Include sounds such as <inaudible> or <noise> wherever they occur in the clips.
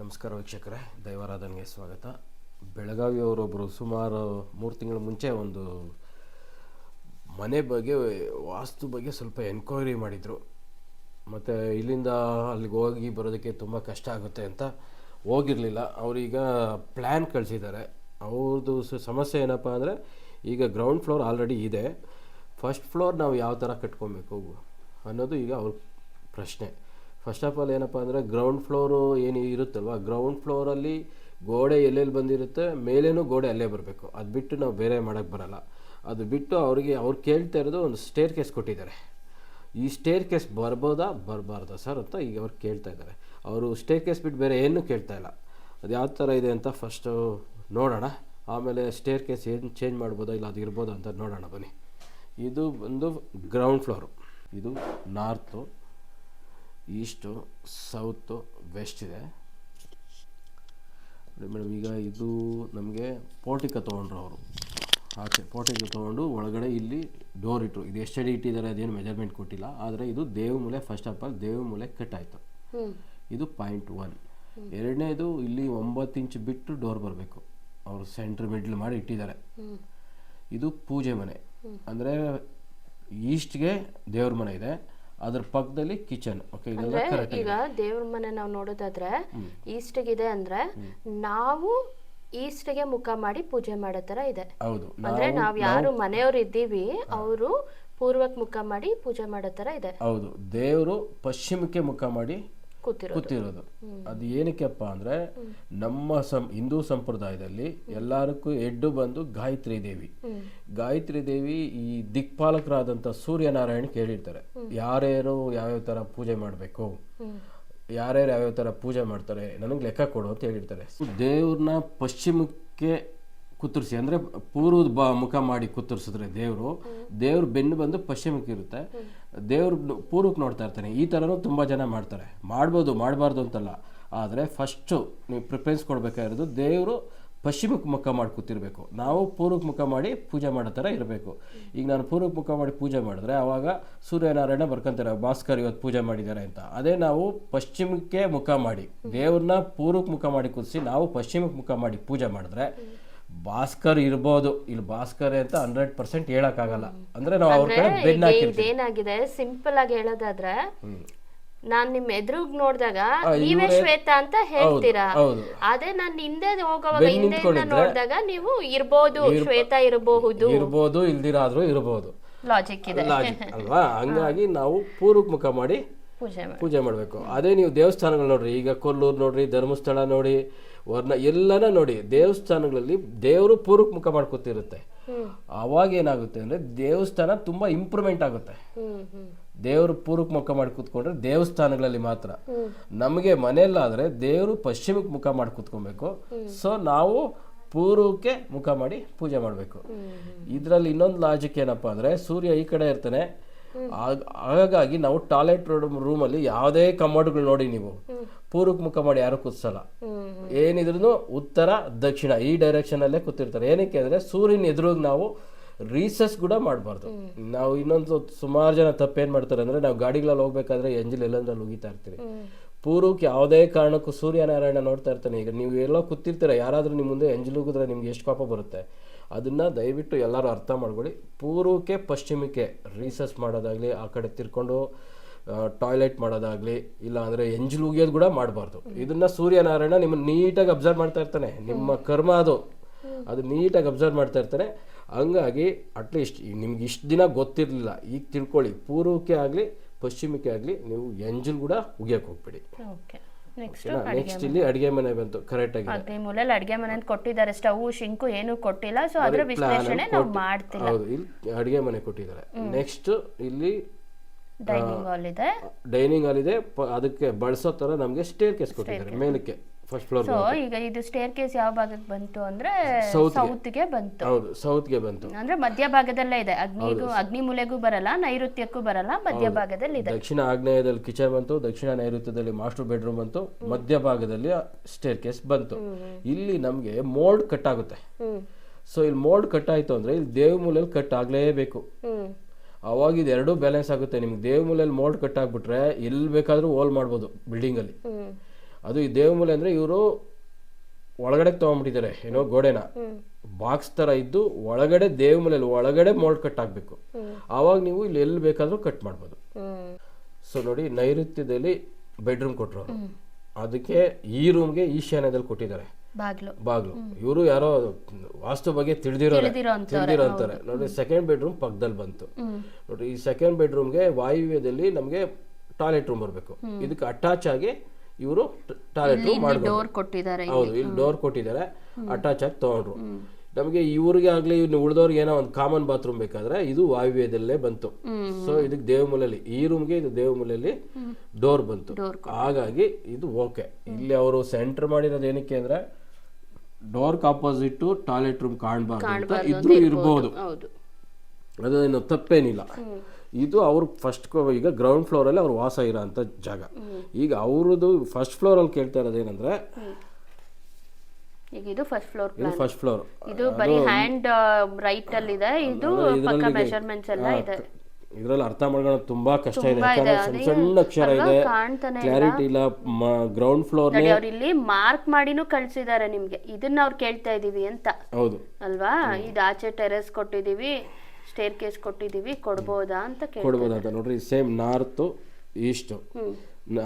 ನಮಸ್ಕಾರ ವೀಕ್ಷಕರೇ, ದೈವಾರಾಧನೆಗೆ ಸ್ವಾಗತ. ಬೆಳಗಾವಿಯವರೊಬ್ಬರು ಸುಮಾರು ಮೂರು ತಿಂಗಳ ಮುಂಚೆ ಒಂದು ಮನೆ ಬಗ್ಗೆ, ವಾಸ್ತು ಬಗ್ಗೆ ಸ್ವಲ್ಪ ಎನ್ಕ್ವೈರಿ ಮಾಡಿದರು. ಮತ್ತು ಇಲ್ಲಿಂದ ಅಲ್ಲಿಗೆ ಹೋಗಿ ಬರೋದಕ್ಕೆ ತುಂಬ ಕಷ್ಟ ಆಗುತ್ತೆ ಅಂತ ಹೋಗಿರಲಿಲ್ಲ. ಅವರೀಗ ಪ್ಲ್ಯಾನ್ ಕಳಿಸಿದ್ದಾರೆ. ಅವ್ರದ್ದು ಸಮಸ್ಯೆ ಏನಪ್ಪ ಅಂದರೆ, ಈಗ ಗ್ರೌಂಡ್ ಫ್ಲೋರ್ ಆಲ್ರೆಡಿ ಇದೆ. ಫಸ್ಟ್ ಫ್ಲೋರ್ ನಾವು ಯಾವ ಥರ ಕಟ್ಕೊಬೇಕು ಅನ್ನೋದು ಈಗ ಅವ್ರ ಪ್ರಶ್ನೆ. ಫಸ್ಟ್ ಆಫ್ ಆಲ್ ಏನಪ್ಪ ಅಂದರೆ ಗ್ರೌಂಡ್ ಫ್ಲೋರು ಏನು ಇರುತ್ತಲ್ವ? ಗ್ರೌಂಡ್ ಫ್ಲೋರಲ್ಲಿ ಗೋಡೆ ಎಲ್ಲೆಲ್ಲಿ ಬಂದಿರುತ್ತೆ? ಮೇಲೇನೂ ಗೋಡೆ ಅಲ್ಲೇ ಬರಬೇಕು. ಅದು ಬಿಟ್ಟು ನಾವು ಬೇರೆ ಮಾಡೋಕ್ಕೆ ಬರಲ್ಲ. ಅದು ಬಿಟ್ಟು ಅವರಿಗೆ, ಅವ್ರು ಕೇಳ್ತಾ ಇರೋದು ಒಂದು ಸ್ಟೇರ್ ಕೇಸ್ ಕೊಟ್ಟಿದ್ದಾರೆ. ಈ ಸ್ಟೇರ್ ಕೇಸ್ ಬರ್ಬೋದಾ? ಬರಬಾರ್ದಾ ಸರ್ ಅಂತ ಈಗ ಅವ್ರು ಕೇಳ್ತಾ ಇದ್ದಾರೆ. ಅವರು ಸ್ಟೇರ್ ಕೇಸ್ ಬಿಟ್ಟು ಬೇರೆ ಏನೂ ಕೇಳ್ತಾ ಇಲ್ಲ. ಅದು ಯಾವ ಥರ ಇದೆ ಅಂತ ಫಸ್ಟು ನೋಡೋಣ. ಆಮೇಲೆ ಸ್ಟೇರ್ ಕೇಸ್ ಏನು ಚೇಂಜ್ ಮಾಡ್ಬೋದಾ ಇಲ್ಲ ಅದು ಇರ್ಬೋದಾ ಅಂತ ನೋಡೋಣ ಬನ್ನಿ. ಇದು ಒಂದು ಗ್ರೌಂಡ್ ಫ್ಲೋರು ಇದು ನಾರ್ತು ಈಸ್ಟು ಸೌತು ವೆಸ್ಟ್ ಇದೆ. ಮೇಡಮ್ ಈಗ ಇದು ನಮಗೆ ಪೋಟಿಕ ತೊಗೊಂಡ್ರು ಅವರು. ಆಚೆ ಪೋರ್ಟಿಕ ತೊಗೊಂಡು ಒಳಗಡೆ ಇಲ್ಲಿ ಡೋರ್ ಇಟ್ಟರು ಇದು ಎಷ್ಟಡಿ ಇಟ್ಟಿದ್ದಾರೆ ಅದೇನು ಮೆಜರ್ಮೆಂಟ್ ಕೊಟ್ಟಿಲ್ಲ. ಆದರೆ ಇದು ದೇವಮೂಲೆ ಫಸ್ಟ್ ಆಫ್ ಆಲ್ ದೇವಮೂಲೆ ಕಟ್ ಆಯಿತು. ಇದು ಪಾಯಿಂಟ್ ಒನ್. ಎರಡನೇದು ಇಲ್ಲಿ ಒಂಬತ್ತು ಇಂಚ್ ಬಿಟ್ಟು ಡೋರ್ ಬರಬೇಕು. ಅವರು ಸೆಂಟ್ರ್ ಮಿಡ್ಲ್ ಮಾಡಿ ಇಟ್ಟಿದ್ದಾರೆ. ಇದು ಪೂಜೆ ಮನೆ. ಅಂದರೆ ಈಸ್ಟ್ಗೆ ದೇವ್ರ ಮನೆ ಇದೆ. ಅದ್ರ ಪಕ್ಕದಲ್ಲಿ ಕಿಚನ್. ಓಕೆ ಇದೆಲ್ಲ ಅಂದ್ರೆ ಕರೆಕ್ಟ್ ಈಗ ದೇವ್ರ ಮನೆ ನಾವು ನೋಡೋದಾದ್ರೆ ಇದೆ ಅಂದ್ರೆ ನಾವು ಈಸ್ಟ್ಗೆ ಮುಖ ಮಾಡಿ ಪೂಜೆ ಮಾಡೋ ತರ ಇದೆ. ಹೌದು. ಅಂದ್ರೆ ನಾವ್ ಯಾರು ಮನೆಯವ್ರು ಇದ್ದೀವಿ ಅವರು ಪೂರ್ವಕ್ಕೆ ಮುಖ ಮಾಡಿ ಪೂಜೆ ಮಾಡೋ ತರ ಇದೆ. ಹೌದು. ದೇವರು ಪಶ್ಚಿಮಕ್ಕೆ ಮುಖ ಮಾಡಿ ಕೂತಿರೋದು ಅದು ಏನಕ್ಕೆಪ್ಪ ಅಂದ್ರೆ ನಮ್ಮ ಸಂ ಹಿಂದೂ ಸಂಪ್ರದಾಯದಲ್ಲಿ ಎಲ್ಲರಕ್ಕೂ ಎಡ್ಡು ಬಂದು ಗಾಯತ್ರಿ ದೇವಿ. ಗಾಯತ್ರಿ ದೇವಿ ಈ ದಿಕ್ಪಾಲಕರಾದಂಥ ಸೂರ್ಯನಾರಾಯಣ ಕೇಳಿರ್ತಾರೆ. ಯಾರ್ಯಾರು ಯಾವ್ಯಾವ ಥರ ಪೂಜೆ ಮಾಡಬೇಕು? ಯಾರ್ಯಾರು ಯಾವ್ಯಾವ ಥರ ಪೂಜೆ ಮಾಡ್ತಾರೆ? ನನಗೆ ಲೆಕ್ಕ ಕೊಡು ಅಂತ ಹೇಳಿರ್ತಾರೆ. ದೇವ್ರನ್ನ ಪಶ್ಚಿಮಕ್ಕೆ ಕುತ್ತರಿಸಿ ಅಂದರೆ ಪೂರ್ವದ ಬ ಮುಖ ಮಾಡಿ ಕುತ್ತರಿಸಿದ್ರೆ ದೇವರು ದೇವ್ರ ಬೆನ್ನು ಬಂದು ಪಶ್ಚಿಮಕ್ಕೆ ಇರುತ್ತೆ. ದೇವ್ರ ಪೂರ್ವಕ್ಕೆ ನೋಡ್ತಾ ಇರ್ತಾನೆ. ಈ ಥರನೂ ತುಂಬ ಜನ ಮಾಡ್ತಾರೆ. ಮಾಡ್ಬೋದು, ಮಾಡಬಾರ್ದು ಅಂತಲ್ಲ. ಆದರೆ ಫಸ್ಟು ನೀವು ಪ್ರಿಫರೆನ್ಸ್ ಕೊಡಬೇಕಾಗಿರೋದು ದೇವರು ಪಶ್ಚಿಮಕ್ಕೆ ಮುಖ ಮಾಡಿ ಕೂತಿರಬೇಕು. ನಾವು ಪೂರ್ವಕ್ಕೆ ಮುಖ ಮಾಡಿ ಪೂಜೆ ಮಾಡೋ ಥರ ಇರಬೇಕು. ಈಗ ನಾನು ಪೂರ್ವಕ್ಕೆ ಮುಖ ಮಾಡಿ ಪೂಜೆ ಮಾಡಿದ್ರೆ ಆವಾಗ ಸೂರ್ಯನಾರಾಯಣ ಬರ್ಕೊಂತಾರೆ, ಭಾಸ್ಕರ್ ಇವತ್ತು ಪೂಜೆ ಮಾಡಿದ್ದಾರೆ ಅಂತ. ಅದೇ ನಾವು ಪಶ್ಚಿಮಕ್ಕೆ ಮುಖ ಮಾಡಿ, ದೇವ್ರನ್ನ ಪೂರ್ವಕ್ಕೆ ಮುಖ ಮಾಡಿ ಕೂರಿಸಿ ನಾವು ಪಶ್ಚಿಮಕ್ಕೆ ಮುಖ ಮಾಡಿ ಪೂಜೆ ಮಾಡಿದ್ರೆ ಭಾಸ್ಕರ್ ಇರ್ಬೋದು. ಇಲ್ಲಿ ಭಾಸ್ಕರ್ ಅಂತ ಹಂಡ್ರೆಡ್ ಪರ್ಸೆಂಟ್ ಹೇಳಕ್ಕಾಗಲ್ಲ. ಅಂದ್ರೆ ನಾವು ಅವ್ರ ಕಡೆ ಬೆನ್ನ ಈಗ ಹಾಕಿರ್ತೀವಿ. ಇದೇನಾಗಿದೆ? ಸಿಂಪಲ್ ಆಗಿ ಹೇಳೋದಾದ್ರೆ ನಾನ್ ನಿಮ್ ಎದುರುಗ್ ನೋಡಿದಾಗ ನೀವೇ ಶ್ವೇತ ಅಂತ ಹೇಳ್ತೀರಾ? ಅದೇ ನಾನ್ ಹಿಂದೆ ಹೋಗುವಾಗ ಹಿಂದೆ ಹಿಂದೆಯಿಂದ ನೋಡಿದಾಗ ನೀವು ಇರ್ಬೋದು ಶ್ವೇತ ಇರಬಹುದು. ಇರ್ಬೋದು ಇಲ್ದಿರಾದ್ರೂ ಇರ್ಬೋದು. ಲಾಜಿಕ್ ಇದೆ. <laughs> ಅಲ್ವಾ? ಹಂಗಾಗಿ ನಾವು ಪೂರ್ವಕ್ಕೆ ಮುಖ ಮಾಡಿ ಪೂಜೆ ಮಾಡಿ ಪೂಜೆ ಮಾಡಬೇಕು. ಅದೇ ನೀವು ದೇವಸ್ಥಾನಗಳು ನೋಡ್ರಿ ಈಗ ಕೊಲ್ಲೂರು ನೋಡ್ರಿ ಧರ್ಮಸ್ಥಳ ನೋಡಿ ವರ್ಣ ಎಲ್ಲನ ನೋಡಿ ದೇವಸ್ಥಾನಗಳಲ್ಲಿ ದೇವರು ಪೂರ್ವಕ್ ಮುಖ ಮಾಡ್ಕೊತಿರುತ್ತೆ. ಅವಾಗ ಏನಾಗುತ್ತೆ ಅಂದ್ರೆ ದೇವಸ್ಥಾನ ತುಂಬಾ ಇಂಪ್ರೂವ್ಮೆಂಟ್ ಆಗುತ್ತೆ. ದೇವರು ಪೂರ್ವಕ್ ಮುಖ ಮಾಡಿ ಕೂತ್ಕೊಂಡ್ರೆ ದೇವಸ್ಥಾನಗಳಲ್ಲಿ ಮಾತ್ರ. ನಮಗೆ ಮನೆಯಲ್ಲಾದ್ರೆ ದೇವರು ಪಶ್ಚಿಮಕ್ಕೆ ಮುಖ ಮಾಡಿ ಕೂತ್ಕೊಬೇಕು. ಸೊ ನಾವು ಪೂರ್ವಕ್ಕೆ ಮುಖ ಮಾಡಿ ಪೂಜೆ ಮಾಡಬೇಕು. ಇದರಲ್ಲಿ ಇನ್ನೊಂದು ಲಾಜಿಕ್ ಏನಪ್ಪಾ ಅಂದ್ರೆ ಸೂರ್ಯ ಈ ಕಡೆ ಇರ್ತಾನೆ ಹಾಗಾಗಿ ನಾವು ಟಾಯ್ಲೆಟ್ ರೂಮಲ್ಲಿ ಯಾವುದೇ ಕಮೋಡ್ಗಳು ನೋಡಿ ನೀವು. ಪೂರ್ವಕ್ಕೆ ಮುಖ ಮಾಡಿ ಯಾರು ಕೂತ್ಸಲ್ಲ. ಏನಿದ್ರು ಉತ್ತರ ದಕ್ಷಿಣ ಈ ಡೈರೆಕ್ಷನ್ ಅಲ್ಲೇ ಕೂತಿರ್ತಾರೆ. ಏನಕ್ಕೆ ಅಂದ್ರೆ ಸೂರ್ಯನ ಎದುರುಗ್ ನಾವು ರೀಸಸ್ ಕೂಡ ಮಾಡಬಾರ್ದು. ನಾವು ಇನ್ನೊಂದು ಸುಮಾರು ಜನ ತಪ್ಪೇನ್ ಮಾಡ್ತಾರೆ ಅಂದ್ರೆ ನಾವು ಗಾಡಿಗಳಲ್ಲಿ ಹೋಗ್ಬೇಕಾದ್ರೆ ಎಂಜಿಲ್ ಎಲ್ಲಂದ್ರಲ್ಲಿ ಉಗಿತಾ ಇರ್ತೀವಿ. ಪೂರ್ವಕ್ಕೆ ಯಾವುದೇ ಕಾರಣಕ್ಕೂ ಸೂರ್ಯನಾರಾಯಣ ನೋಡ್ತಾ ಇರ್ತಾನೆ. ಈಗ ನೀವು ಎಲ್ಲೋ ಕೂತಿರ್ತೀರ ಯಾರಾದ್ರೂ ನಿಮ್ಮ ಮುಂದೆ ಎಂಜಿಲ್ ಉಗಿದ್ರೆ ನಿಮ್ಗೆ ಎಷ್ಟು ಕೋಪ ಬರುತ್ತೆ? ಅದನ್ನ ದಯವಿಟ್ಟು ಎಲ್ಲರೂ ಅರ್ಥ ಮಾಡ್ಕೊಳ್ಳಿ. ಪೂರ್ವಕ್ಕೆ ಪಶ್ಚಿಮಕ್ಕೆ ರೀಸಸ್ ಮಾಡೋದಾಗ್ಲಿ ಆ ಕಡೆ ತಿರ್ಕೊಂಡು ಟಾಯ್ಲೆಟ್ ಮಾಡೋದಾಗ್ಲಿ ಇಲ್ಲ ಅಂದ್ರೆ ಎಂಜಲುಗಿಯೋದು ಉಗಿಯೋದು ಕೂಡ ಮಾಡಬಾರ್ದು. ಇದನ್ನ ಸೂರ್ಯನಾರಾಯಣ ನಿಮ್ಮ ನೀಟಾಗಿ ಅಬ್ಸರ್ವ್ ಮಾಡ್ತಾ ಇರ್ತಾನೆ. ನಿಮ್ಮ ಕರ್ಮ ಅದು. ಅದು ನೀಟಾಗಿ ಅಬ್ಸರ್ವ್ ಮಾಡ್ತಾ ಇರ್ತಾನೆ. ಹಂಗಾಗಿ ಅಟ್ಲೀಸ್ಟ್ ನಿಮ್ಗೆ ಇಷ್ಟು ದಿನ ಗೊತ್ತಿರಲಿಲ್ಲ. ಈಗ ತಿಳ್ಕೊಳ್ಳಿ. ಪೂರ್ವಕ್ಕೆ ಆಗಲಿ ಪಶ್ಚಿಮಕ್ಕೆ ಆಗಲಿ ನೀವು ಎಂಜಲ್ ಕೂಡ ಉಗಿಯಕ್ಕೆ ಹೋಗ್ಬೇಡಿ. ಓಕೆ. ನೆಕ್ಸ್ಟ್ ಇಲ್ಲಿ ಅಡಿಗೆ ಮನೆ ಬಂತು ಕರೆಕ್ಟ್ ಆಗಿ ಅದೇ ಮೂಲೆಯಲ್ಲಿ ಅಡಿಗೆ ಮನೆ ಅಂತ ಕೊಟ್ಟಿದ್ದಾರೆ. ಸ್ಟವ್ ಶಿಂಕು ಏನು ಕೊಟ್ಟಿಲ್ಲ. ಸೊ ಅದರ ವಿಶ್ಲೇಷಣೆ ನಾವು ಮಾಡ್ತಿಲ್ಲ. ಹೌದು ಇಲ್ಲಿ ಅಡಿಗೆ ಮನೆ ಕೊಟ್ಟಿದ್ದಾರೆ. ನೆಕ್ಸ್ಟ್ ಇಲ್ಲಿ ಡೈನಿಂಗ್ ಹಾಲ್ ಇದೆ. ಡೈನಿಂಗ್ ಹಾಲ್ ಇದೆ. ಅದಕ್ಕೆ ಬಳಸೋ ತರ ನಮಗೆ ಸ್ಟೇರ್ ಕೇಸ್ ಕೊಟ್ಟಿದ್ದಾರೆ ಮೇಲಕ್ಕೆ. ಫಸ್ಟ್ ಫ್ಲೋರ್ ಸೊ ಈಗ ಇದು ಸ್ಟೇರ್ ಕೇಸ್ ಯಾವ ಭಾಗಕ್ಕೆ ಬಂತು ಅಂದ್ರೆ. ಸೌತ್ಗೆ ಬಂತು. ಹೌದು ಸೌತ್ಗೆ ಬಂತು. ಅಂದ್ರೆ ಮಧ್ಯ ಭಾಗದಲ್ಲೇ ಇದೆ. ಅಗ್ನಿಗೂ ಅಗ್ನಿ ಮೂಲೆಗೂ ಬರಲ್ಲ ನೈಋತ್ಯಕ್ಕೂ ಬರಲ್ಲ ಮಧ್ಯ ಭಾಗದಲ್ಲಿ ಇದೆ ದಕ್ಷಿಣ ಆಗ್ನೇಯದಲ್ಲಿ ಕಿಚನ್ ಬಂತು ದಕ್ಷಿಣ ನೈಋತ್ಯದಲ್ಲಿ ಮಾಸ್ಟರ್ ಬೆಡ್ರೂಮ್ ಬಂತು ಮಧ್ಯ ಭಾಗದಲ್ಲಿ ಸ್ಟೇರ್ ಕೇಸ್ ಬಂತು ಇಲ್ಲಿ ನಮಗೆ ಮೋಲ್ಡ್ ಕಟ್ ಆಗುತ್ತೆ. ಸೊ ಇಲ್ಲಿ ಮೋಲ್ಡ್ ಕಟ್ ಆಯ್ತು ಅಂದ್ರೆ ಇಲ್ಲಿ ದೇವ್ ಮೂಲೆಯಲ್ಲಿ ಕಟ್ ಆಗ್ಲೇಬೇಕು. ಅವಾಗ ಇದು ಎರಡೂ ಬ್ಯಾಲೆನ್ಸ್ ಆಗುತ್ತೆ. ನಿಮ್ಗೆ ದೇವ್ ಮೂಲೆಯಲ್ಲಿ ಮೋಲ್ಡ್ ಕಟ್ ಆಗ್ಬಿಟ್ರೆ ಎಲ್ಲಿ ಬೇಕಾದ್ರೂ ಹೋಲ್ ಮಾಡ್ಬೋದು ಬಿಲ್ಡಿಂಗ್ ಅಲ್ಲಿ. ಅದು ಈ ದೇವಮೂಲೆ ಅಂದರೆ ಇವರು ಒಳಗಡೆ ತೊಗೊಂಡ್ಬಿಟ್ಟಿದ್ದಾರೆ ಏನೋ ಗೋಡೆನ. ಬಾಕ್ಸ್ ತರ ಇದ್ದು ಒಳಗಡೆ ದೇವಮೂಲೆಯಲ್ಲಿ ಒಳಗಡೆ ಮೋಲ್ಡ್ ಕಟ್ ಆಗಬೇಕು. ಆವಾಗ ನೀವು ಇಲ್ಲಿ ಎಲ್ಲಿ ಬೇಕಾದರೂ ಕಟ್ ಮಾಡ್ಬೋದು. ಸೊ ನೋಡಿ ನೈಋತ್ಯದಲ್ಲಿ ಬೆಡ್ರೂಮ್ ಕೊಟ್ಟರು ಅದಕ್ಕೆ ಈ ರೂಮ್ಗೆ ಈಶಾನ್ಯದಲ್ಲಿ ಕೊಟ್ಟಿದ್ದಾರೆ. ಬಾಗ್ಲು. ಬಾಗ್ಲು. ಇವರು ಯಾರೋ ವಾಸ್ತು ಬಗ್ಗೆ ತಿಳಿದಿರೋ ತಿಳಿದಿರೋ ಅಂತಾರೆ ನೋಡಿ ಸೆಕೆಂಡ್ ಬೆಡ್ರೂಮ್ ಪಕ್ಕದಲ್ಲಿ ಬಂತು. ನೋಡಿ ಈ ಸೆಕೆಂಡ್ ಬೆಡ್ರೂಮ್ಗೆ ವಾಯುವ್ಯದಲ್ಲಿ ನಮಗೆ ಟಾಯ್ಲೆಟ್ ರೂಮ್ ಬರಬೇಕು. ಇದಕ್ಕೆ ಅಟ್ಯಾಚ್ ಆಗಿ ಇವರು ಟಾಯ್ಲೆಟ್ ಡೋರ್ ಕೊಟ್ಟಿದ್ದಾರೆ ಹೌದು ಇಲ್ಲಿ ಡೋರ್ ಕೊಟ್ಟಿದ್ದಾರೆ ಅಟ್ಯಾಚ್ ಆಗಿ ತಗೊಂಡ್ರು. ನಮಗೆ ಇವ್ರಿಗೆ ಆಗ್ಲಿ ಇನ್ನು ಉಳಿದವ್ರಿಗೆ ಏನೋ ಒಂದು ಕಾಮನ್ ಬಾತ್ರೂಮ್ ಬೇಕಾದ್ರೆ ಇದು ವಾಯುವ್ಯದಲ್ಲೇ ಬಂತು. ಸೊ ಇದಕ್ಕೆ ದೇವಮೂಲೆಯಲ್ಲಿ ಈ ರೂಮ್ಗೆ ಇದು ದೇವಮೂಲೆಯಲ್ಲಿ ಡೋರ್ ಬಂತು. ಹಾಗಾಗಿ ಇದು ಓಕೆ ಇಲ್ಲಿ ಅವರು ಸೆಂಟರ್ ಮಾಡಿರೋದು ಏನಕ್ಕೆ ಅಂದ್ರೆ ಡೋರ್ ಆಪೋಸಿಟ್ ಟಾಯ್ಲೆಟ್ ರೂಮ್ ಕಾಣಬಾರ್ದು ಅಂತ ಇದ್ರೂ ಇರಬಹುದು ಹೌದು. ಅದೇನು ತಪ್ಪೇನಿಲ್ಲ. ಇದು ಅವ್ರು ಫಸ್ಟ್ ಈಗ ಗ್ರೌಂಡ್ ಫ್ಲೋರಲ್ಲಿ ಅವ್ರು ವಾಸ ಇರೋ ಅಂಥ ಜಾಗ ಈಗ ಅವ್ರದ್ದು ಫಸ್ಟ್ ಫ್ಲೋರಲ್ಲಿ ಕೇಳ್ತಾ ಇರೋದೇನಂದ್ರೆ ಈಗ ಇದು ಫಸ್ಟ್ ಫ್ಲೋರ್ ಇದು ಫಸ್ಟ್ ಫ್ಲೋರ್ ಇದು ಬರೀ ಹ್ಯಾಂಡ್ ರೈಟ್ ಅಲ್ಲಿ ಇದೆ. ಇದು ಪಕ್ಕ ಮೆಷರ್ಮೆಂಟ್ಸ್ ಎಲ್ಲ ಇದೆ. ಇದ್ರಲ್ಲಿ ಅರ್ಥ ಮಾಡ್ಕೊಳ್ಳೋದು ತುಂಬಾ ಕಷ್ಟ ಇದೆ. ಯಾಕಂದ್ರೆ ಸಣ್ಣ ಅಕ್ಷರ ಇದೆ. ಕ್ಲಾರಿಟಿ ಇಲ್ಲ. ಗ್ರೌಂಡ್ ಫ್ಲೋರ್ ಅವ್ರು ಇಲ್ಲಿ ಮಾರ್ಕ್ ಮಾಡಿನೂ ಕಳ್ಸಿದ್ದಾರೆ ನಿಮ್ಗೆ. ಇದನ್ನ ಅವ್ರು ಕೇಳ್ತಾ ಇದೀವಿ ಅಂತ. ಹೌದು. ಅಲ್ವಾ? ಇದು ಆಚೆ ಟೆರೆಸ್ ಕೊಟ್ಟಿದೀವಿ. ಸ್ಟೇರ್ ಕೇಸ್ ಕೊಟ್ಟಿದೀವಿ ಕೊಡ್ಬೋದಾ ಅಂತ ಕೊಡ್ಬೋದು ಅಂತ ನೋಡ್ರಿ ಸೇಮ್ ನಾರ್ತು ಈಸ್ಟು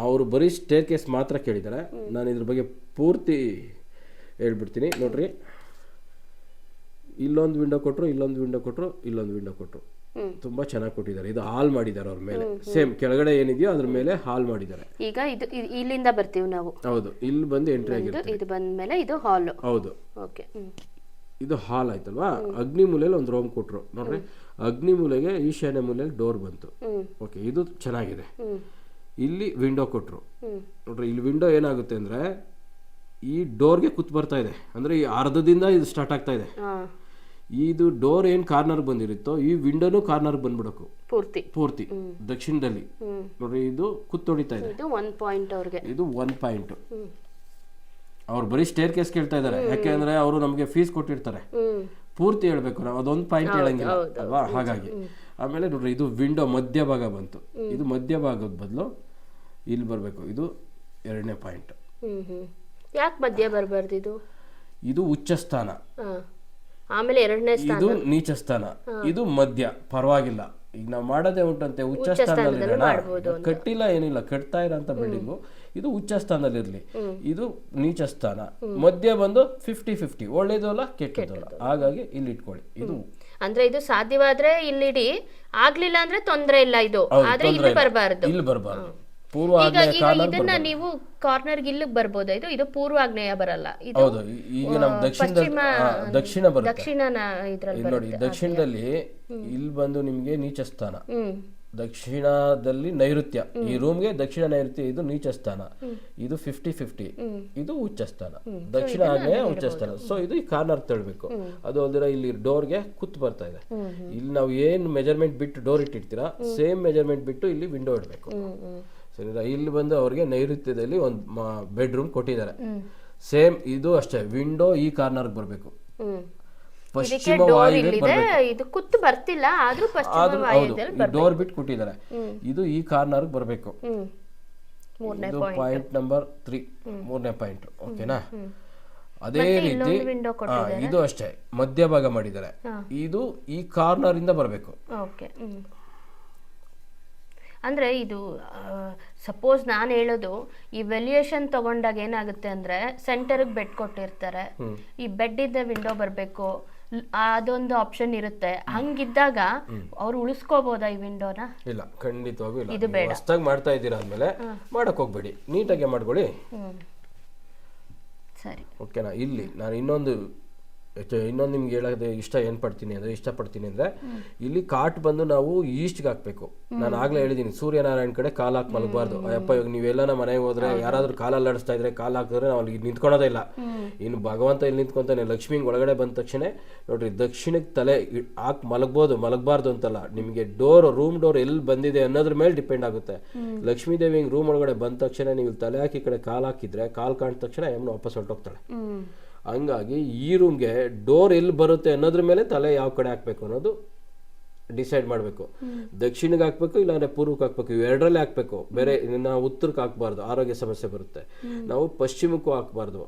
ಅವರು ಬರೀ ಸ್ಟೇರ್ ಕೇಸ್ ಮಾತ್ರ ಕೇಳಿದ್ದಾರೆ. ನಾನು ಇದ್ರ ಬಗ್ಗೆ ಪೂರ್ತಿ ಹೇಳ್ಬಿಡ್ತೀನಿ. ನೋಡ್ರಿ ಇಲ್ಲೊಂದು ವಿಂಡೋ ಕೊಟ್ಟರು ಇಲ್ಲೊಂದು ವಿಂಡೋ ಕೊಟ್ಟರು ಇಲ್ಲೊಂದು ವಿಂಡೋ ಕೊಟ್ಟರು. ತುಂಬಾ ಚೆನ್ನಾಗಿ ಕೊಟ್ಟಿದ್ದಾರೆ. ಇದು ಹಾಲ್ ಮಾಡಿದ್ದಾರೆ ಅವ್ರ ಮೇಲೆ. ಸೇಮ್ ಕೆಳಗಡೆ ಏನಿದೆಯೋ ಅದ್ರ ಮೇಲೆ ಹಾಲ್ ಮಾಡಿದ್ದಾರೆ. ಈಗ ಇದು ಇಲ್ಲಿಂದ ಬರ್ತೀವಿ ನಾವು. ಹೌದು ಇಲ್ಲಿ ಬಂದು ಎಂಟ್ರಿ ಇದು ಆಗಿರುತ್ತೆ ಇದು ಬಂದ್ಮೇಲೆ ಇದು ಹಾಲ್ ಹೌದು. ಓಕೆ ಇದು ಹಾಲ್ ಆಯ್ತಲ್ವಾ? ಅಗ್ನಿ ಮೂಲೆಯಲ್ಲಿ ಒಂದು ರೂಮ್ ಕೊಟ್ರು. ನೋಡ್ರಿ ಅಗ್ನಿ ಮೂಲೆಗೆ ಈಶಾನ್ಯ ಮೂಲೆಯಲ್ಲಿ ಡೋರ್ ಬಂತು. ಓಕೆ ಇದು ಚೆನ್ನಾಗಿದೆ. ಇಲ್ಲಿ ವಿಂಡೋ ಕೊಟ್ರು. ಹ್ಮ್ ನೋಡ್ರಿ ಇಲ್ಲಿ ವಿಂಡೋ ಏನಾಗುತ್ತೆ ಅಂದ್ರೆ ಈ ಡೋರ್ಗೆ ಕುತ್ ಬರ್ತಾ ಇದೆ. ಅಂದ್ರೆ ಈ ಅರ್ಧದಿಂದ ಇದು ಸ್ಟಾರ್ಟ್ ಆಗ್ತಾ ಇದೆ. ಇದು ಡೋರ್ ಏನ್ ಕಾರ್ನರ್ ಬಂದಿರುತ್ತೋ ಈ ವಿಂಡೋನು ಕಾರ್ನರ್ ಬಂದ್ಬಿಡಕು. ಪೂರ್ತಿ. ಪೂರ್ತಿ ದಕ್ಷಿಣದಲ್ಲಿ. ನೋಡ್ರಿ ಇದು ಕುತ್ತೊಡಿತಾ ಇದೆ. ಇದು ಒನ್ ಪಾಯಿಂಟ್ ಅವ್ರಿಗೆ ಇದು ಒನ್ ಪಾಯಿಂಟ್ ಹ್ಮ್ ಅವ್ರು ಬರೀ ಸ್ಟೇರ್ ಕೇಸ್ ಕೇಳ್ತಾ ಇದ್ದಾರೆ. ಯಾಕೆಂದ್ರೆ ಅವರು ನಮಗೆ ಫೀಸ್ ಕೊಟ್ಟಿರ್ತಾರೆ. ಪೂರ್ತಿ ಹೇಳ್ಬೇಕು ನಾವು. ಅದೊಂದು ಪಾಯಿಂಟ್ ಹೇಳಂಗಿಲ್ಲ. ಅಲ್ವಾ? ಹಾಗಾಗಿ. ಆಮೇಲೆ ನೋಡ್ರಿ ಇದು ವಿಂಡೋ ಮಧ್ಯಭಾಗ ಬಂತು. ಇದು ಮಧ್ಯಭಾಗದ ಬದಲು ಇಲ್ಲಿ ಬರಬೇಕು. ಇದು ಎರಡನೇ ಪಾಯಿಂಟ್ ಯಾಕೆ ಮಧ್ಯ ಬರಬಾರ್ದು ಇದು? ಇದು ಉಚ್ಚ ಸ್ಥಾನ. ಆಮೇಲೆ ಎರಡನೇ ಸ್ಥಾನ. ಇದು ನೀಚ ಸ್ಥಾನ. ಇದು ಮಧ್ಯ. ಪರವಾಗಿಲ್ಲ. ಈಗ ನಾವು ಮಾಡೋದೇ ಉಂಟಂತೆ ಉಚ್ಚ ಸ್ಥಾನದಲ್ಲಿ ಇರೋಣ. ಕಟ್ಟಿಲ್ಲ ಏನಿಲ್ಲ ಕಟ್ತಾ ಇರೋಂಥ ಬಿಲ್ಡಿಂಗು. ಇದು ಉಚ್ಚ ಸ್ಥಾನದಲ್ಲಿ ಇರಲಿ ಇದು ನೀಚ ಸ್ಥಾನ. ಮಧ್ಯ ಬಂದು ಫಿಫ್ಟಿ ಫಿಫ್ಟಿ ಒಳ್ಳೇದು ಅಲ್ಲ ಕೆಟ್ಟದ್ದು ಅಲ್ಲ ಹಾಗಾಗಿ ಇಲ್ಲಿ ಇಟ್ಕೊಳ್ಳಿ. ಇದು ಅಂದ್ರೆ ಇದು ಸಾಧ್ಯವಾದ್ರೆ ಇಲ್ಲಿಡಿ ಆಗ್ಲಿಲ್ಲ ಅಂದ್ರೆ ತೊಂದ್ರೆ ಇಲ್ಲ ಇದು. ಆದ್ರೆ ಇಲ್ಲಿ. ಬರಬಾರ್ದು. ಇಲ್ಲಿ ಬರಬಾರ್ದು. ಈಗ ಇದನ್ನ ನೀವು ಕಾರ್ನರ್ ಇಲ್ಲಿಗೆ ಬರ್ಬೋದಾ. ಇದು ಇದು ಪೂರ್ವಾಗ್ನೇಯ ಬರಲ್ಲ. ಇದು ಹೌದು ಈಗ ನಮ್ಮ ದಕ್ಷಿಣದಲ್ಲಿ ದಕ್ಷಿಣ ಬರುತ್ತೆ. ದಕ್ಷಿಣ ಇದ್ರಲ್ಲಿ ಇಲ್ಲಿ ನೋಡಿ ದಕ್ಷಿಣದಲ್ಲಿ ಇಲ್ಲಿ ಬಂದು ನಿಮಗೆ ನೀಚ ಸ್ಥಾನ ಹ್ಮ್. ದಕ್ಷಿಣದಲ್ಲಿ ನೈಋತ್ಯ. ಈ ರೂಮ್ಗೆ ದಕ್ಷಿಣ ನೈಋತ್ಯ ಇದು ನೀಚ ಸ್ಥಾನ ಇದು ಫಿಫ್ಟಿ ಫಿಫ್ಟಿ ಇದು ಉಚ್ಚ ಸ್ಥಾನ ದಕ್ಷಿಣ ಆಗ್ನೇಯ ಉಚ್ಚ ಸ್ಥಾನ ಸೊ ಇದು ಈ ಕಾರ್ನರ್ ತಳ್ಬೇಕು. ಅದು ಅಲ್ದಿರ ಇಲ್ಲಿ ಡೋರ್ಗೆ ಕುತ್ ಬರ್ತಾ ಇದೆ. ಇಲ್ಲಿ ನಾವು ಏನ್ ಮೆಜರ್ಮೆಂಟ್ ಬಿಟ್ಟು ಡೋರ್ ಇಟ್ಟಿರ್ತೀರಾ ಸೇಮ್ ಮೆಜರ್ಮೆಂಟ್ ಬಿಟ್ಟು ಇಲ್ಲಿ ವಿಂಡೋ ಇಡಬೇಕು. ಹ್ಮ್ ಹ್ಮ್. ಸರಿನಾ? ಇಲ್ಲಿ ಬಂದು ಅವ್ರಿಗೆ ನೈಋತ್ಯದಲ್ಲಿ ಒಂದು ಬೆಡ್ರೂಮ್ ಕೊಟ್ಟಿದ್ದಾರೆ. ಸೇಮ್ ಇದು ಅಷ್ಟೇ. ವಿಂಡೋ ಈ ಕಾರ್ನರ್ಗೆ ಬರಬೇಕು. ಪಶ್ಚಿಮ ಕುತ್ತು ಬರ್ತಿಲ್ಲ ಆದ್ರೂ ಹೌದು ಡೋರ್ ಬಿಟ್ಟು ಕೊಟ್ಟಿದ್ದಾರೆ ಇದು ಈ ಕಾರ್ನರ್ಗೆ ಬರಬೇಕು. ಇದು ಪಾಯಿಂಟ್ ನಂಬರ್ ತ್ರೀ ಮೂರನೇ ಪಾಯಿಂಟ್ ಓಕೆನಾ ಅದೇ ರೀತಿ ಇದು ಅಷ್ಟೇ. ಮಧ್ಯಭಾಗ ಮಾಡಿದ್ದಾರೆ. ಇದು ಈ ಕಾರ್ನರ್ ಇಂದ ಬರಬೇಕು. ಅಂದ್ರೆ ಇದು ಸಪೋಸ್ ನಾನು ಹೇಳೋದು ಈ ವೆಲ್ಯೂಯೇಷನ್ ತಗೊಂಡಾಗ ಏನಾಗುತ್ತೆ ಅಂದ್ರೆ ಸೆಂಟರ್ಗೆ ಬೆಡ್ ಕೊಟ್ಟಿರ್ತಾರೆ. ಈ ಬೆಡ್ ಇದ್ದ ವಿಂಡೋ ಬರಬೇಕು ಅದೊಂದು ಆಪ್ಷನ್ ಇರುತ್ತೆ. ಹಂಗಿದ್ದಾಗ ಅವ್ರು ಉಳಿಸ್ಕೋಬಹುದಾ ಈ ವಿಂಡೋನ ಇಲ್ಲ ಖಂಡಿತವಾಗೂ ಇಲ್ಲ. ಹೊಸ್ದಾಗಿ ಮಾಡ್ತಾ ಇದ್ದೀರಾ ಆದ್ಮೇಲೆ ಮಾಡಕ್ ಹೋಗ್ಬೇಡಿ. ನೀಟಾಗಿ ಮಾಡ್ಕೊಳ್ಳಿ. ಸರಿ. ಓಕೆನಾ? ಇಲ್ಲಿ ನಾನು ಇನ್ನೊಂದು ಇನ್ನೊಂದು ನಿಮ್ಗೆ ಹೇಳೋದು ಇಷ್ಟ ಏನು ಪಡ್ತೀನಿ ಅಂದರೆ ಇಷ್ಟಪಡ್ತೀನಿ ಅಂದ್ರೆ ಇಲ್ಲಿ ಕಾಟ್ ಬಂದು ನಾವು ಈಸ್ಟ್ಗೆ ಹಾಕ್ಬೇಕು. ನಾನು ಆಗ್ಲೇ ಹೇಳಿದ್ದೀನಿ ಸೂರ್ಯನಾರಾಯಣ ಕಡೆ ಕಾಲು ಹಾಕಿ ಮಲಗಬಾರ್ದು. ಅಯ್ಯಪ್ಪ ಇವಾಗ ನೀವೆಲ್ಲ ಮನೆಗೆ ಹೋದ್ರೆ ಯಾರಾದ್ರೂ ಕಾಲ ಅಲ್ಲಾಡಿಸ್ತಾ ಇದ್ರೆ ಕಾಲು ಹಾಕಿದ್ರೆ ನಾವು ಅಲ್ಲಿ ನಿಂತ್ಕೊಳೋದೇ ಇಲ್ಲ. ಇನ್ನು ಭಗವಂತ ಇಲ್ಲಿ ನಿಂತ್ಕೊಂತಾನೆ ಲಕ್ಷ್ಮಿ ಒಳಗಡೆ ಬಂದ ತಕ್ಷಣ ನೋಡ್ರಿ ದಕ್ಷಿಣಕ್ಕೆ ತಲೆ ಹಾಕಿ ಮಲಗ್ಬೋದು ಮಲಗಬಾರ್ದು ಅಂತಲ್ಲ. ನಿಮಗೆ ಡೋರ್ ರೂಮ್ ಡೋರ್ ಎಲ್ಲಿ ಬಂದಿದೆ ಅನ್ನೋದ್ರ ಮೇಲೆ ಡಿಪೆಂಡ್ ಆಗುತ್ತೆ. ಲಕ್ಷ್ಮೀ ದೇವಿ ರೂಮ್ ಒಳಗಡೆ ಬಂದ ತಕ್ಷಣ ನೀವು ತಲೆ ಹಾಕಿ ಈ ಕಡೆ ಕಾಲು ಹಾಕಿದ್ರೆ ಕಾಲ್ ಕಾಣಿದ ತಕ್ಷಣ ಎಮ್ಮನ ವಾಪಸ್ ಹೊರಟೋಗ್ತಾಳೆ. ಹಂಗಾಗಿ ಈ ರೂಮ್ಗೆ ಡೋರ್ ಎಲ್ಲಿ ಬರುತ್ತೆ ಅನ್ನೋದ್ರ ಮೇಲೆ ತಲೆ ಯಾವ ಕಡೆ ಹಾಕ್ಬೇಕು ಅನ್ನೋದು ಡಿಸೈಡ್ ಮಾಡಬೇಕು. ದಕ್ಷಿಣಕ್ಕೆ ಹಾಕ್ಬೇಕು ಇಲ್ಲಾಂದ್ರೆ ಪೂರ್ವಕ್ಕೆ ಹಾಕ್ಬೇಕು. ಇವೆರಡರಲ್ಲಿ ಹಾಕ್ಬೇಕು. ಬೇರೆ ನಾವು ಉತ್ತರಕ್ಕೆ ಹಾಕ್ಬಾರ್ದು. ಆರೋಗ್ಯ ಸಮಸ್ಯೆ ಬರುತ್ತೆ. ನಾವು ಪಶ್ಚಿಮಕ್ಕೂ ಹಾಕ್ಬಾರ್ದು.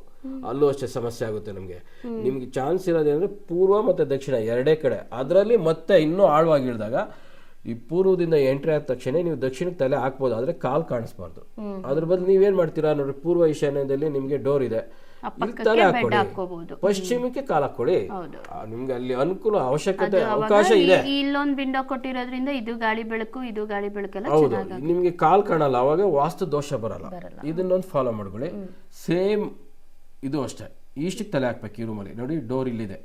ಅಲ್ಲೂ ಅಷ್ಟೇ ಸಮಸ್ಯೆ ಆಗುತ್ತೆ ನಮಗೆ. ನಿಮ್ಗೆ ಚಾನ್ಸ್ ಇರೋದೇನಂದ್ರೆ ಪೂರ್ವ ಮತ್ತೆ ದಕ್ಷಿಣ ಎರಡೇ ಕಡೆ. ಅದರಲ್ಲಿ ಮತ್ತೆ ಇನ್ನೂ ಆಳವಾಗಿ ಇಳಿದಾಗ ಈ ಪೂರ್ವದಿಂದ ಎಂಟ್ರಿ ಆದ ತಕ್ಷಣ ನೀವು ದಕ್ಷಿಣಕ್ಕೆ ತಲೆ ಹಾಕ್ಬೋದು. ಆದ್ರೆ ಕಾಲ್ ಕಾಣಿಸ್ಬಾರ್ದು. ಅದ್ರ ಬದಲು ನೀವೇನ್ ಮಾಡ್ತೀರಾ? ನೋಡ್ರಿ ಪೂರ್ವ ಈಶಾನ್ಯದಲ್ಲಿ ನಿಮ್ಗೆ ಡೋರ್ ಇದೆ. ಪಶ್ಚಿಮಕ್ಕೆ ಕಾಲ ಕೊಡಿ. ನಿಮ್ಗೆ ಅಲ್ಲಿ ಅನುಕೂಲ ಅವಶ್ಯಕತೆ ಅವಕಾಶ ಇದೆ. ಇಲ್ಲೊಂದು ವಿಂಡೋ ಕೊಟ್ಟಿರೋದ್ರಿಂದ ಇದು ಗಾಳಿ ಬೆಳಕು ಇದು ಗಾಳಿ ಬೆಳಕೆಲ್ಲ ಹೌದು. ನಿಮ್ಗೆ ಕಾಲ್ ಕಾಣಲ್ಲ ಅವಾಗ ವಾಸ್ತು ದೋಷ ಬರಲ್ಲ. ಇದನ್ನೊಂದು ಫಾಲೋ ಮಾಡ್ಕೊಳ್ಳಿ. ಸೇಮ್ ಇದು ಅಷ್ಟೇ. ಈಸ್ಟಿಗೆ ತಲೆ ಹಾಕ್ಬೇಕು ಈ ರೂಮಲ್ಲಿ ನೋಡಿ ಡೋರ್ ಇಲ್ಲಿದೆ.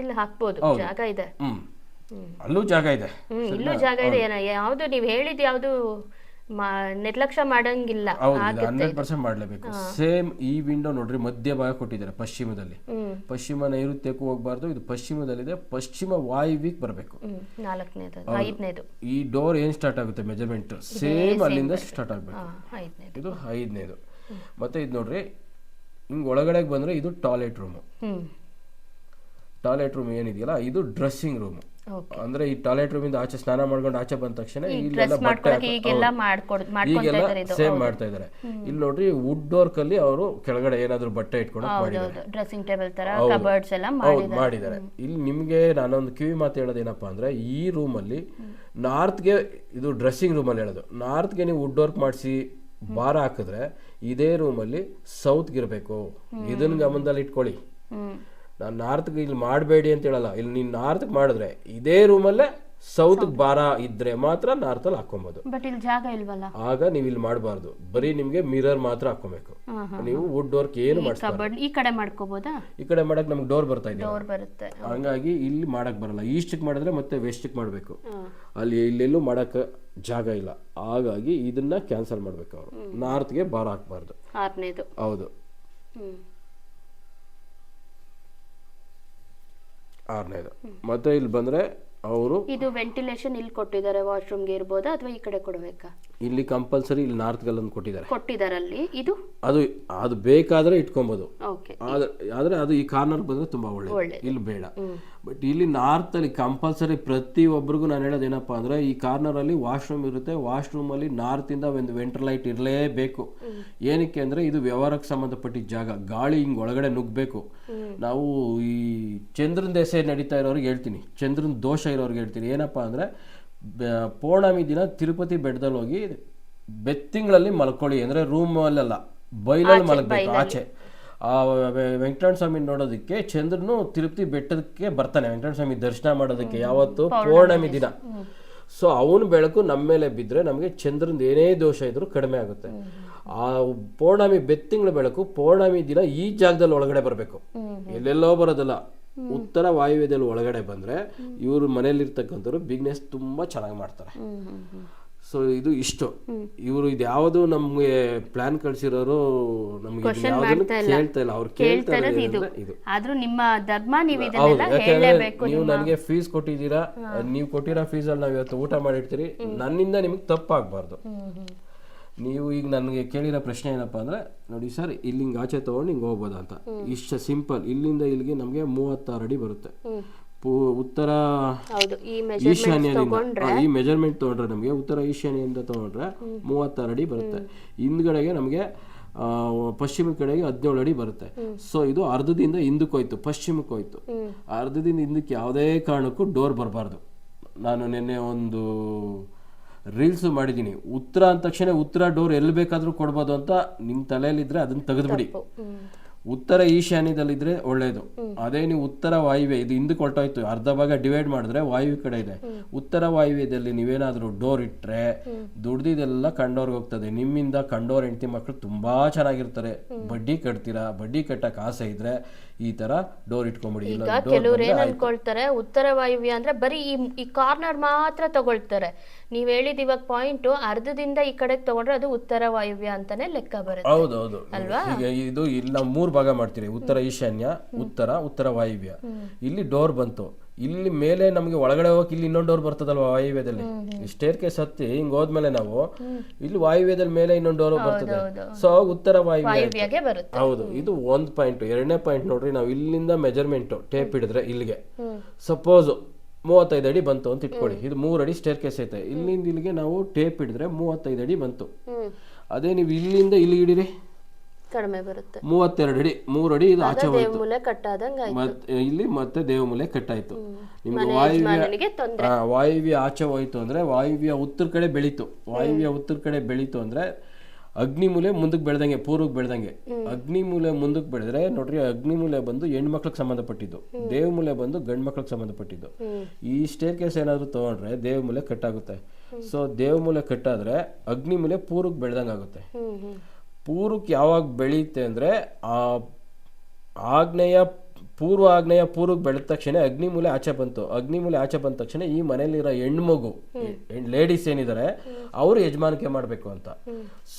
ಇಲ್ಲಿ ಹಾಕ್ಬೋದು. ಜಾಗ ಇದೆ. ಅಲ್ಲೂ ಜಾಗ ಇದೆ. ಇಲ್ಲೂ ಜಾಗ ಇದೆ. ಯಾವುದು ನೀವ್ ಯಾವುದು ಯಾವ್ದು ನಿರ್ಲಕ್ಷ್ಯ ಮಾಡಂಗಿಲ್ಲ. ಹೌದು ಹಂಡ್ರೆಡ್ ಪರ್ಸೆಂಟ್ ಮಾಡಲೇಬೇಕು. ಸೇಮ್ ಈ ವಿಂಡೋ ನೋಡ್ರಿ ಮಧ್ಯ ಭಾಗ ಕೊಟ್ಟಿದ್ದಾರೆ ಪಶ್ಚಿಮದಲ್ಲಿ. ಪಶ್ಚಿಮ ನೈಋತ್ಯಕ್ಕೂ ಹೋಗಬಾರ್ದು ಇದು ಪಶ್ಚಿಮದಲ್ಲಿದೆ. ಪಶ್ಚಿಮ ವಾಯುವಿಗೆ ಬರಬೇಕು. ನಾಲ್ಕನೇದು ಐದನೇದು. ಈ ಡೋರ್ ಏನ್ ಸ್ಟಾರ್ಟ್ ಆಗುತ್ತೆ? ಮೆಜರ್ಮೆಂಟ್ ಸೇಮ್ ಅಲ್ಲಿಂದ ಸ್ಟಾರ್ಟ್ ಆಗಬೇಕು. ಇದು ಐದನೇದು. ಮತ್ತೆ ಇದು ನೋಡ್ರಿ ಹಿಂಗ್ ಒಳಗಡೆ ಬಂದ್ರೆ ಇದು ಟಾಯ್ಲೆಟ್ ರೂಮ್. ಟಾಯ್ಲೆಟ್ ರೂಮ್ ಏನಿದೆಯಲ್ಲ ಇದು ಡ್ರೆಸ್ಸಿಂಗ್ ರೂಮ್. ಅಂದ್ರೆ ಈ ಟಾಯ್ಲೆಟ್ ರೂಮ್ ಇಂದ ಆಚೆ ಸ್ನಾನ ಮಾಡ್ಕೊಂಡು ಆಚೆ ಬಂದ ತಕ್ಷಣ ಇಲ್ಲೆಲ್ಲ ಬಟ್ಟೆ ಈಗೆಲ್ಲ ಸೇಮ್ ಮಾಡ್ತಾ ಇದಾರೆ ಇಲ್ಲಿ ನೋಡ್ರಿ ವುಡ್ ಡೋರ್ಕ್ ಅಲ್ಲಿ ಅವರು ಕೆಳಗಡೆ ಏನಾದ್ರು ಬಟ್ಟೆ ಇಟ್ಕೊಂಡು ಮಾಡಿದ್ದಾರೆ. ಡ್ರೆಸ್ಸಿಂಗ್ ಟೇಬಲ್ ತರ ಕಬರ್ಡ್ಸ್ ಎಲ್ಲ ಮಾಡಿದ್ದಾರೆ. ಇಲ್ಲಿ ನಿಮ್ಗೆ ನಾನೊಂದು ಕಿವಿ ಮಾತು ಹೇಳೋದೇನಪ್ಪ ಅಂದ್ರೆ ಈ ರೂಮ್ ಅಲ್ಲಿ ನಾರ್ತ್ಗೆ ಇದು ಡ್ರೆಸ್ಸಿಂಗ್ ರೂಮ್ ಅಲ್ಲಿ ಹೇಳೋದು. ನಾರ್ತ್ಗೆ ನೀವು ವುಡ್ ವರ್ಕ್ ಮಾಡಿಸಿ ಬಾರ ಹಾಕಿದ್ರೆ ಇದೇ ರೂಮಲ್ಲಿ ಸೌತ್ಗೆ ಇರಬೇಕು. ಇದನ್ನ ಗಮನದಲ್ಲಿ ಇಟ್ಕೊಳ್ಳಿ. ನಾನು ನಾರ್ತ್ಗೆ ಇಲ್ಲಿ ಮಾಡಬೇಡಿ ಅಂತ ಹೇಳಲ್ಲ. ಇಲ್ಲಿ ನೀನು ನಾರ್ತ್ಗೆ ಮಾಡಿದ್ರೆ ಇದೇ ರೂಮಲ್ಲೇ ಸೌತ್ಗೆ ಬಾರ ಇದ್ರೆ ಮಾತ್ರ ನಾರ್ತಲ್ಲಿ ಹಾಕೊಬೋದು ಬಟ್ ಇಲ್ಲಿ ಜಾಗ ಇಲ್ವಲ್ಲ? ಆಗ ನೀವು ಇಲ್ಲಿ ಮಾಡಬಾರ್ದು. ಬರೀ ನಿಮಗೆ ಮಿರರ್ ಮಾತ್ರ ಹಾಕೊಬೇಕು ನೀವು ವುಡ್ ವರ್ಕ್ ಏನು ಮಾಡಿಸ್ಬಾರ್ದು. ಕಬರ್ಡ್ ಈ ಕಡೆ ಮಾಡ್ಕೋಬೋದಾ? ಈ ಕಡೆ ಮಾಡಕ್ ನಮ್ಗೆ ಡೋರ್ ಬರ್ತಾ ಇದೆ. ಡೋರ್ ಬರುತ್ತೆ. ಹಂಗಾಗಿ ಇಲ್ಲಿ ಮಾಡಕ್ ಬರಲ್ಲ. ಈಸ್ಟಿಗೆ ಮಾಡಿದ್ರೆ ಮತ್ತೆ ವೆಸ್ಟಿಗೆ ಮಾಡಬೇಕು. ಅಲ್ಲಿ ಇಲ್ಲೆಲ್ಲೂ ಮಾಡಕ್ ಜಾಗ ಇಲ್ಲ. ಹಾಗಾಗಿ ಇದನ್ನ ಕ್ಯಾನ್ಸಲ್ ಮಾಡ್ಬೇಕು ಅವರು. ನಾರ್ತ್ಗೆ ಬಾರ ಹಾಕ್ಬಾರ್ದು. ಹೌದು. ಆರನೇದು ಮತ್ತೆ ಇಲ್ಲಿ ಬಂದ್ರೆ ಅವರು ಇದು ವೆಂಟಿಲೇಷನ್ ಇಲ್ಲಿ ಕೊಟ್ಟಿದ್ದಾರೆ ವಾಶ್ರೂಮ್ಗೆ ಇರ್ಬೋದಾ ಅಥವಾ ಈ ಕಡೆ ಕೊಡಬೇಕಾ? ಇಲ್ಲಿ ಕಂಪಲ್ಸರಿ ಇಲ್ಲಿ ನಾರ್ತ್ ಒಂದು ಕೊಟ್ಟಿದ್ದಾರೆ. ಕೊಟ್ಟಿದ್ದಾರೆ ಅಲ್ಲಿ. ಇದು? ಅದು ಅದು ಬೇಕಾದ್ರೆ ಇಟ್ಕೊಬೋದು. ಆದ್ರೆ ಅದು ಈ ಕಾರ್ನರ್ ಬಂದ್ರೆ ತುಂಬಾ ಒಳ್ಳೆ. ಇಲ್ಲಿ ಬೇಡ. ಬಟ್ ಇಲ್ಲಿ ನಾರ್ತ್ ಅಲ್ಲಿ ಕಂಪಲ್ಸರಿ ಪ್ರತಿ ಒಬ್ಬರಿಗೂ ನಾನು ಹೇಳೋದು ಏನಪ್ಪಾ ಅಂದ್ರೆ ಈ ಕಾರ್ನರ್ ಅಲ್ಲಿ ವಾಶ್ರೂಮ್ ಇರುತ್ತೆ. ವಾಶ್ರೂಮ್ ಅಲ್ಲಿ ನಾರ್ತ್ ಇಂದ ಒಂದು ವೆಂಟರ್ ಲೈಟ್ ಇರಲೇಬೇಕು ಏನಕ್ಕೆ ಅಂದ್ರೆ ಇದು ವ್ಯವಹಾರಕ್ಕೆ ಸಂಬಂಧಪಟ್ಟಿದ್ದ ಜಾಗ. ಗಾಳಿ ಹಿಂಗ್ ಒಳಗಡೆ ನುಗ್ಬೇಕು ನಾವು ಈ ಚಂದ್ರನ ದೆಸೆ ನಡೀತಾ ಇರೋರಿಗೆ ಹೇಳ್ತೀನಿ. ಚಂದ್ರನ ದೋಷ ಇರೋರಿಗೆ ಹೇಳ್ತೀನಿ. ಏನಪ್ಪಾ ಅಂದ್ರೆ ಪೂರ್ಣಮಿ ದಿನ ತಿರುಪತಿ ಬೆಟ್ಟದಲ್ಲಿ ಹೋಗಿ ಬೆತ್ತಿಂಗಳಲ್ಲಿ ಮಲ್ಕೊಳ್ಳಿ. ಅಂದ್ರೆ ರೂಮಲ್ಲೆಲ್ಲ ಬೈಲಲ್ಲಿ ಮಲಗಬೇಕು ಆಚೆ. ಆ ವೆ- ವೆಂಕಟರಮಣ ಸ್ವಾಮಿ ನೋಡೋದಕ್ಕೆ ಚಂದ್ರನು ತಿರುಪತಿ ಬೆಟ್ಟದಕ್ಕೆ ಬರ್ತಾನೆ. ವೆಂಕಟರಣ ಸ್ವಾಮಿ ದರ್ಶನ ಮಾಡೋದಕ್ಕೆ ಯಾವತ್ತು ಪೌರ್ಣಮಿ ದಿನ. ಸೊ ಅವನ ಬೆಳಕು ನಮ್ಮ ಮೇಲೆ ಬಿದ್ದರೆ ನಮಗೆ ಚಂದ್ರನ ಏನೇ ದೋಷ ಇದ್ರೂ ಕಡಿಮೆ ಆಗುತ್ತೆ. ಆ ಪೌರ್ಣಮಿ ಬೆತ್ತಿಂಗಳ ಬೆಳಕು ಪೌರ್ಣಮಿ ದಿನ ಈ ಜಾಗದಲ್ಲಿ ಒಳಗಡೆ ಬರಬೇಕು. ಎಲ್ಲೆಲ್ಲೋ ಬರೋದಲ್ಲ. ಉತ್ತರ ವಾಯುವ್ಯದಲ್ಲಿ ಒಳಗಡೆ ಬಂದರೆ ಇವರು ಮನೇಲಿರ್ತಕ್ಕಂಥವ್ರು ಬಿಸ್ನೆಸ್ ತುಂಬ ಚೆನ್ನಾಗಿ ಮಾಡ್ತಾರೆ. ಸೊ ಇದು ಇಷ್ಟು. ಇವರು ಇದ್ಯಾವುದು ನಮ್ಗೆ ಪ್ಲಾನ್ ಕಳ್ಸಿರೋರು ನಮ್ಗೆ ಯಾವ್ದನ್ನು ಕೇಳ್ತಾ ಇಲ್ಲ. ಅವ್ರು ಕೇಳ್ತಾ ಇರೋದು ಇದು. ಆದ್ರೂ ನಿಮ್ಮ ಧರ್ಮ ನೀವು ಇದನ್ನೆಲ್ಲ ಹೇಳಲೇಬೇಕು ನೀವು ನನಗೆ ಫೀಸ್ ಕೊಟ್ಟಿದ್ದೀರಾ? ನೀವು ಕೊಟ್ಟಿರೋ ಫೀಸ್ ಅಲ್ಲಿ ನಾವು ಇವತ್ತು ಊಟ ಮಾಡಿರ್ತೀರಿ. ನನ್ನಿಂದ ನಿಮ್ಗೆ ತಪ್ಪಾಗಬಾರ್ದು. ನೀವು ಈಗ ನನಗೆ ಕೇಳಿರೋ ಪ್ರಶ್ನೆ ಏನಪ್ಪಾ ಅಂದ್ರೆ ನೋಡಿ ಸರ್ ಇಲ್ಲಿಂಗ್ ಆಚೆ ತಗೊಂಡು ಹಿಂಗೆ ಹೋಗ್ಬೋದಾ ಅಂತ ಇಷ್ಟು ಸಿಂಪಲ್. ಇಲ್ಲಿಂದ ಇಲ್ಲಿಗೆ ನಮಗೆ ಮೂವತ್ತಾರು ಅಡಿ ಬರುತ್ತೆ. ಉತ್ತರ ಹೌದು ಈ ಮೆಜರ್ಮೆಂಟ್ ಈಶಾನ್ಯದಿಂದ. ಈ ಮೆಜರ್ಮೆಂಟ್ ತಗೊಂಡ್ರೆ ನಮಗೆ ಉತ್ತರ ಈಶಾನ್ಯದಿಂದ ತಗೊಂಡ್ರೆ ಮೂವತ್ತಾರು ಅಡಿ ಬರುತ್ತೆ. ಹಿಂದ್ಗಡೆಗೆ ನಮಗೆ ಪಶ್ಚಿಮ ಕಡೆಗೆ ಹದಿನೇಳು ಅಡಿ ಬರುತ್ತೆ. ಸೊ ಇದು ಅರ್ಧದಿಂದ ಹಿಂದಕ್ಕೆ ಹೋಯ್ತು ಪಶ್ಚಿಮಕ್ಕೆ ಹೋಯ್ತು. ಅರ್ಧದಿಂದ ಹಿಂದಕ್ಕೆ ಯಾವುದೇ ಕಾರಣಕ್ಕೂ ಡೋರ್ ಬರಬಾರ್ದು. ನಾನು ನಿನ್ನೆ ಒಂದು ರೀಲ್ಸ್ ಮಾಡಿದ್ದೀನಿ. ಉತ್ತರ ಅಂದ ತಕ್ಷಣ ಉತ್ತರ ಡೋರ್ ಎಲ್ಲಿ ಬೇಕಾದರೂ ಕೊಡ್ಬೋದು ಅಂತ ನಿಮ್ಮ ತಲೆಯಲ್ಲಿದ್ದರೆ ಅದನ್ನ ತೆಗೆದುಬಿಡಿ. ಉತ್ತರ ಈಶಾನ್ಯದಲ್ಲಿದ್ರೆ ಒಳ್ಳೇದು. ಅದೇ ನೀವು ಉತ್ತರ ವಾಯುವೆ ಇದು ಹಿಂದಕ್ಕೆ ಹೊರಟೋಯ್ತು ಅರ್ಧ ಭಾಗ ಡಿವೈಡ್ ಮಾಡಿದ್ರೆ ವಾಯುವೆ ಕಡೆ ಇದೆ. ಉತ್ತರ ವಾಯುವ್ಯದಲ್ಲಿ ನೀವೇನಾದ್ರೂ ಡೋರ್ ಇಟ್ಟರೆ ದುಡ್ದಿದೆಲ್ಲ ಕಂಡೋರ್ಗೆ ಹೋಗ್ತದೆ. ನಿಮ್ಮಿಂದ ಕಂಡೋರ್ ಹೆಂಡತಿ ಮಕ್ಕಳು ತುಂಬಾ ಚೆನ್ನಾಗಿರ್ತಾರೆ. ಬಡ್ಡಿ ಕಟ್ತೀರಾ? ಬಡ್ಡಿ ಕಟ್ಟಕ್ಕೆ ಆಸೆ ಇದ್ರೆ ಈ ತರ ಡೋರ್ ಇಟ್ಕೊಂಡ್ಬಿಡಿ ಇಲ್ಲ ಈಗ ಕೆಲವ್ರು ಏನ್ ಅನ್ಕೊಳ್ತಾರೆ ಉತ್ತರ ವಾಯುವ್ಯ ಅಂದ್ರೆ ಬರೀ ಈ ಈ ಕಾರ್ನರ್ ಮಾತ್ರ ತಗೊಳ್ತಾರೆ. ನೀವ್ ಹೇಳಿದ ಇವಾಗ ಪಾಯಿಂಟ್ ಅರ್ಧದಿಂದ ಈ ಕಡೆ ತಗೊಂಡ್ರೆ ಅದು ಉತ್ತರ ವಾಯುವ್ಯ ಅಂತಾನೆ ಲೆಕ್ಕ ಬರುತ್ತೆ. ಹೌದು ಈಗ ಇದು ಇಲ್ಲಿ ನಾವು ಮೂರ್ ಭಾಗ ಮಾಡ್ತೀವಿ ಉತ್ತರ ಈಶಾನ್ಯ ಉತ್ತರ ಉತ್ತರ ವಾಯುವ್ಯ. ಇಲ್ಲಿ ಡೋರ್ ಬಂತು. ಇಲ್ಲಿ ಮೇಲೆ ನಮಗೆ ಒಳಗಡೆ ಹೋಗಕ್ಕೆ ಇಲ್ಲಿ ಇನ್ನೊಂದು ಡೋರ್ ಬರ್ತದಲ್ವಾ ವಾಯುವ್ಯದಲ್ಲಿ? ಸ್ಟೇರ್ ಕೇಸ್ ಹತ್ತಿ ಹಿಂಗ್ ಹೋದ್ಮೇಲೆ ನಾವು ಇಲ್ಲಿ ವಾಯುವ್ಯದಲ್ಲಿ ಮೇಲೆ ಇನ್ನೊಂದು ಡೋರ್ ಬರ್ತದೆ. ಸೊ ಉತ್ತರ ವಾಯುವ್ಯ ಹೌದು ಇದು ಒಂದ್ ಪಾಯಿಂಟ್ ಎರಡನೇ ಪಾಯಿಂಟ್ ನೋಡ್ರಿ ನಾವು ಇಲ್ಲಿಂದ ಮೆಜರ್ಮೆಂಟ್ ಟೇಪ್ ಹಿಡಿದ್ರೆ ಇಲ್ಲಿಗೆ. ಸಪೋಸ್ ಮೂವತ್ತೈದು ಅಡಿ ಬಂತು ಅಂತ ಇಟ್ಕೊಳ್ಳಿ. ಇದು ಮೂರು ಅಡಿ ಸ್ಟೇರ್ ಕೇಸ್ ಐತೆ ಇಲ್ಲಿಂದ ಇಲ್ಲಿಗೆ ನಾವು ಟೇಪ್ ಹಿಡಿದ್ರೆ ಮೂವತ್ತೈದು ಅಡಿ ಬಂತು. ಅದೇ ನೀವು ಇಲ್ಲಿಂದ ಇಲ್ಲಿ ಹಿಡೀರಿ. ಕಡಿಮೆ ಬರುತ್ತೆ. ಮೂವತ್ತೆರಡು ಅಡಿ ಮೂರು ಅಡಿ ಇದು ಆಚೆ ಹೋಯ್ತು. ಮೂಲೆ ಕಟ್ಟಾದಂಗ ಮತ್ತೆ ಇಲ್ಲಿ ಮತ್ತೆ ದೇವಮೂಲೆ ಕಟ್ಟಾಯ್ತು. ನಿಮ್ಗೆ ವಾಯುವ್ಯ ವಾಯುವ್ಯ ಆಚೆ ಹೋಯ್ತು ಅಂದ್ರೆ ವಾಯುವ್ಯ ಉತ್ತರ ಕಡೆ ಬೆಳೀತು. ವಾಯುವ್ಯ ಉತ್ತರ ಕಡೆ ಬೆಳೀತು ಅಂದ್ರೆ ಅಗ್ನಿಮೂಲೆ ಮುಂದಕ್ಕೆ ಬೆಳೆದಂಗೆ ಪೂರ್ವಕ್ಕೆ ಬೆಳೆದಂಗೆ. ಅಗ್ನಿ ಮೂಲೆ ಮುಂದಕ್ಕೆ ಬೆಳೆದ್ರೆ ನೋಡ್ರಿ ಅಗ್ನಿಮೂಲೆ ಬಂದು ಹೆಣ್ಮಕ್ಳಿಗೆ ಸಂಬಂಧಪಟ್ಟಿದ್ದು. ದೇವಮೂಲೆ ಬಂದು ಗಂಡು ಮಕ್ಳಿಗೆ ಸಂಬಂಧಪಟ್ಟಿದ್ದು ಈ ಸ್ಟೇರ್ ಕೇಸ್ ಏನಾದರೂ ತಗೊಂಡ್ರೆ ದೇವಮೂಲೆ ಕಟ್ಟಾಗುತ್ತೆ. ಸೊ ದೇವಮೂಲೆ ಕಟ್ಟಾದ್ರೆ ಅಗ್ನಿಮೂಲೆ ಪೂರ್ವಕ್ಕೆ ಬೆಳೆದಂಗೆ ಆಗುತ್ತೆ ಪೂರ್ವಕ್ಕೆ ಯಾವಾಗ ಬೆಳೆಯುತ್ತೆ ಅಂದರೆ ಆ ಆಗ್ನೇಯ ಪೂರ್ವ ಆಗ್ನೇಯ ಪೂರ್ವಕ್ಕೆ ಬೆಳೆದ ತಕ್ಷಣ ಅಗ್ನಿಮೂಲೆ ಆಚೆ ಬಂತು. ಅಗ್ನಿಮೂಲೆ ಆಚೆ ಬಂದ ತಕ್ಷಣ ಈ ಮನೇಲಿರೋ ಹೆಣ್ಮಗು ಲೇಡೀಸ್ ಏನಿದ್ದಾರೆ ಅವರು ಯಜಮಾನಿಕೆ ಮಾಡಬೇಕು ಅಂತ.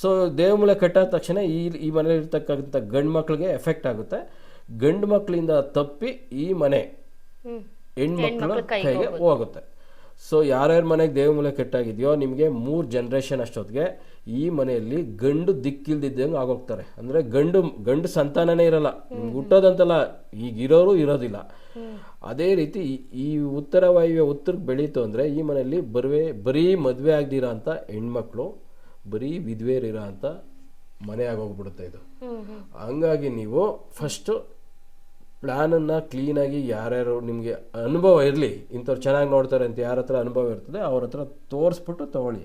ಸೊ ದೇವಮೂಲೆ ಕಟ್ಟಾದ ತಕ್ಷಣ ಈ ಈ ಮನೆಯಲ್ಲಿ ಇರ್ತಕ್ಕಂಥ ಗಂಡು ಮಕ್ಕಳಿಗೆ ಎಫೆಕ್ಟ್ ಆಗುತ್ತೆ. ಗಂಡು ಮಕ್ಕಳಿಂದ ತಪ್ಪಿ ಈ ಮನೆ ಹೆಣ್ಮಕ್ಳ ಕೈಗೆ ಹೋಗುತ್ತೆ. ಸೊ ಯಾರ್ಯಾರ ಮನೆಗೆ ದೇವಮೂಲೆ ಕೆಟ್ಟಾಗಿದೆಯೋ ನಿಮಗೆ ಮೂರು ಜನ್ರೇಷನ್ ಅಷ್ಟೊತ್ತಿಗೆ ಈ ಮನೆಯಲ್ಲಿ ಗಂಡು ದಿಕ್ಕಿಲ್ದಿದ್ದಂಗೆ ಆಗೋಗ್ತಾರೆ. ಅಂದರೆ ಗಂಡು ಗಂಡು ಸಂತಾನನೇ ಇರಲ್ಲ. ನಿಮ್ಗೆ ಹುಟ್ಟೋದಂತಲ್ಲ ಈಗಿರೋರು ಇರೋದಿಲ್ಲ. ಅದೇ ರೀತಿ ಈ- ಉತ್ತರ ವಾಯುವ್ಯ ಉತ್ತರಕ್ಕೆ ಬೆಳೀತು ಅಂದರೆ ಈ ಮನೆಯಲ್ಲಿ ಬರುವೆ ಬರೀ ಮದುವೆ ಆಗದಿರೋ ಅಂಥ ಹೆಣ್ಮಕ್ಳು ಬರೀ ವಿಧ್ವೇರಿರೋ ಅಂಥ ಮನೆ ಆಗೋಗ್ಬಿಡುತ್ತೆ ಇದು. ಹಂಗಾಗಿ ನೀವು ಫಸ್ಟು ಪ್ಲ್ಯಾನನ್ನು ಕ್ಲೀನಾಗಿ ಯಾರ್ಯಾರು ನಿಮಗೆ ಅನುಭವ ಇರಲಿ, ಇಂಥವ್ರು ಚೆನ್ನಾಗಿ ನೋಡ್ತಾರೆ ಅಂತ ಯಾರ ಹತ್ರ ಅನುಭವ ಇರ್ತದೆ, ಅವ್ರ ಹತ್ರ ತೋರಿಸ್ಬಿಟ್ಟು ತೊಗೊಳ್ಳಿ.